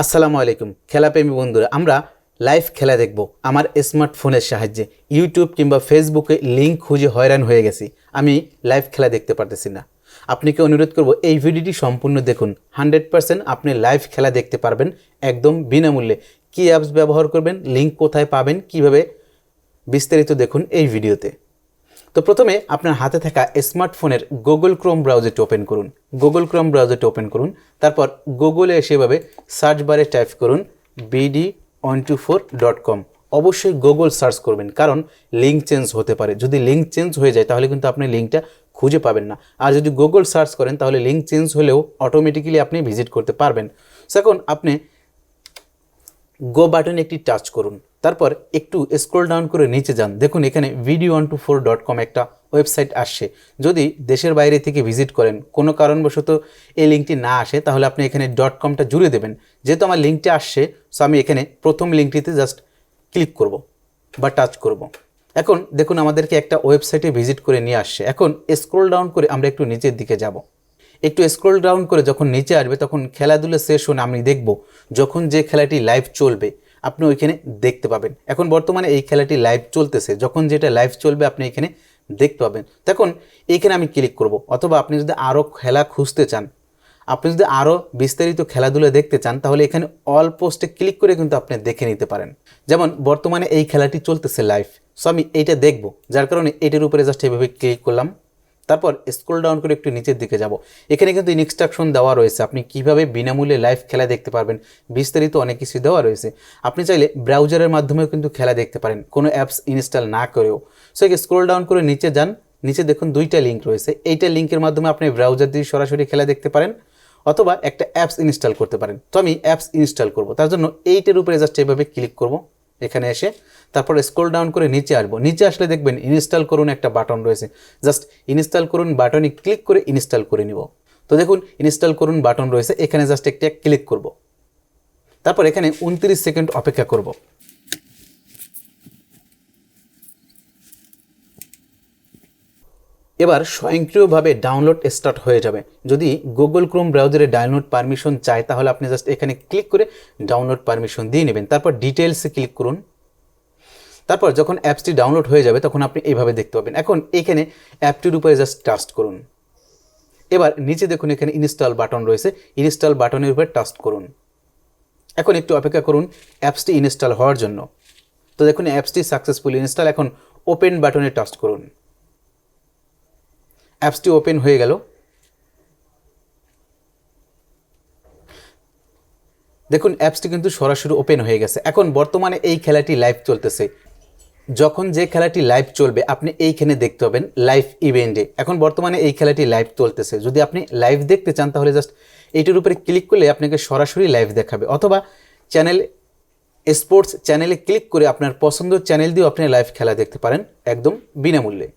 আসসালামু আলাইকুম খেলাপ্রেমী বন্ধুরা, আমরা লাইভ খেলা দেখব আমার স্মার্টফোনের সাহায্যে। ইউটিউব কিংবা ফেসবুকে লিঙ্ক খুঁজে হয়রান হয়ে গেছি, আমি লাইভ খেলা দেখতে পারতেছি না। আপনাকে অনুরোধ করব, এই ভিডিওটি সম্পূর্ণ দেখুন হান্ড্রেড পার্সেন্ট আপনি লাইভ খেলা দেখতে পারবেন একদম বিনামূল্যে। কী অ্যাপস ব্যবহার করবেন লিঙ্ক কোথায় পাবেন, কীভাবে বিস্তারিত দেখুন এই ভিডিওতে তো প্রথমে আপনার হাতে থাকা স্মার্টফোনের গুগল ক্রোম ব্রাউজারটি ওপেন করুন। গুগল ক্রোম ব্রাউজারটি ওপেন করুন। তারপর গুগলে এসেভাবে সার্চ বারে টাইপ করুন BD one two four dot com অবশ্যই গুগল সার্চ করবেন, কারণ লিঙ্ক চেঞ্জ হতে পারে। যদি লিঙ্ক চেঞ্জ হয়ে যায়, তাহলে কিন্তু আপনি লিঙ্কটা খুঁজে পাবেন না। আর যদি গুগল সার্চ করেন, তাহলে লিঙ্ক চেঞ্জ হলেও অটোমেটিক্যালি আপনি ভিজিট করতে পারবেন। সেখন আপনি গো বাটনে একটি টাচ করুন। তারপর একটু স্ক্রোল ডাউন করে নিচে যান। দেখুন, এখানে video one two four dot com একটা ওয়েবসাইট আসছে। যদি দেশের বাইরে থেকে ভিজিট করেন, কোনো কারণবশত এই লিঙ্কটি না আসে, তাহলে আপনি এখানে ডট কমটা জুড়ে দেবেন। যেহেতু আমার লিঙ্কটি আসছে সো আমি এখানে প্রথম লিঙ্কটিতে জাস্ট ক্লিক করব বা টাচ করব। এখন দেখুন, আমাদেরকে একটা ওয়েবসাইটে ভিজিট করে নিয়ে আসছে। এখন স্ক্রোল ডাউন করে আমরা একটু নিচের দিকে যাব। একটু স্ক্রোল ডাউন করে যখন নিচে আসবে, তখন খেলাধুলা সেশন আমি দেখব। যখন যে খেলাটি লাইভ চলবে আপনি ওইখানে দেখতে পাবেন। এখন বর্তমানে এই খেলাটি লাইভ চলতেছে। যখন যেটা লাইভ চলবে, আপনি এখানে দেখতে পাবেন। তখন এইখানে আমি ক্লিক করব। অথবা আপনি যদি আরও খেলা খুঁজতে চান, আপনি যদি আরও বিস্তারিত খেলাধুলা দেখতে চান, তাহলে এখানে অল পোস্টে ক্লিক করে কিন্তু আপনি দেখে নিতে পারেন। যেমন, বর্তমানে এই খেলাটি চলতেছে লাইভ সো আমি এইটা দেখব। যার কারণে এটার উপরে জাস্ট এভাবে ক্লিক করলাম। তারপর স্ক্রল ডাউন করে একটু নিচের দিকে যাব। এখানে কিন্তু ইনস্ট্রাকশন দেওয়া রয়েছে। আপনি কীভাবে বিনামূল্যে লাইভ খেলা দেখতে পারবেন, বিস্তারিত অনেক কিছু দেওয়া রয়েছে। আপনি চাইলে ব্রাউজারের মাধ্যমেও কিন্তু খেলা দেখতে পারেন, কোনো অ্যাপস ইনস্টল না করেও। সো স্ক্রল ডাউন করে নিচে যান। নিচে দেখুন দুইটা লিঙ্ক রয়েছে। এইটা লিঙ্কের মাধ্যমে আপনি ব্রাউজার দিয়ে সরাসরি খেলা দেখতে পারেন অথবা একটা অ্যাপস ইনস্টল করতে পারেন। তো আমি অ্যাপস ইনস্টল করব। তার জন্য এইটার উপরে জাস্ট এভাবে ক্লিক করব। এখানে এসে তারপর স্ক্রোল ডাউন করে নিচে আসব। নিচে আসলে দেখবেন ইনস্টল করুন একটা বাটন রয়েছে। জাস্ট ইনস্টল করুন বাটনে ক্লিক করে ইনস্টল করে নিব। তো দেখুন ইনস্টল করুন বাটন রয়েছে। এখানে জাস্ট একটা ক্লিক করব। তারপর এখানে উনত্রিশ সেকেন্ড অপেক্ষা করব। এবার স্বয়ংক্রিয়ভাবে ডাউনলোড স্টার্ট হয়ে যাবে। যদি গুগল ক্রোম ব্রাউজারে ডাউনলোড পারমিশন চায়, তাহলে আপনি জাস্ট এখানে ক্লিক করে ডাউনলোড পারমিশন দিয়ে নেবেন। তারপর ডিটেলসে ক্লিক করুন। তারপর যখন অ্যাপসটি ডাউনলোড হয়ে যাবে, তখন আপনি এইভাবে দেখতে পাবেন। এখন এখানে অ্যাপটির উপরে জাস্ট টাস্ট করুন। এবার নিচে দেখুন এখানে ইনস্টল বাটন রয়েছে। ইনস্টল বাটনের উপরে টাস্ট করুন। এখন একটু অপেক্ষা করুন অ্যাপসটি ইনস্টল হওয়ার জন্য। তো দেখুন অ্যাপসটি সাকসেসফুল ইনস্টল এখন ওপেন বাটনে টাস্ট করুন। অ্যাপসটি ওপেন হয়ে গেল। দেখুন, অ্যাপসটি কিন্তু সরাসরি ওপেন হয়ে গেছে। এখন বর্তমানে এই খেলাটি লাইভ চলতেছে। যখন যে খেলাটি লাইভ চলবে, আপনি এইখানে দেখতে পাবেন লাইভ ইভেন্টে। এখন বর্তমানে এই খেলাটি লাইভ চলতেছে। যদি আপনি লাইভ দেখতে চান, তাহলে জাস্ট এইটির উপরে ক্লিক করলে আপনাকে সরাসরি লাইভ দেখাবে। অথবা চ্যানেল, স্পোর্টস চ্যানেলে ক্লিক করে আপনার পছন্দের চ্যানেল দিয়েও আপনি লাইভ খেলা দেখতে পারেন, একদম বিনামূল্যে।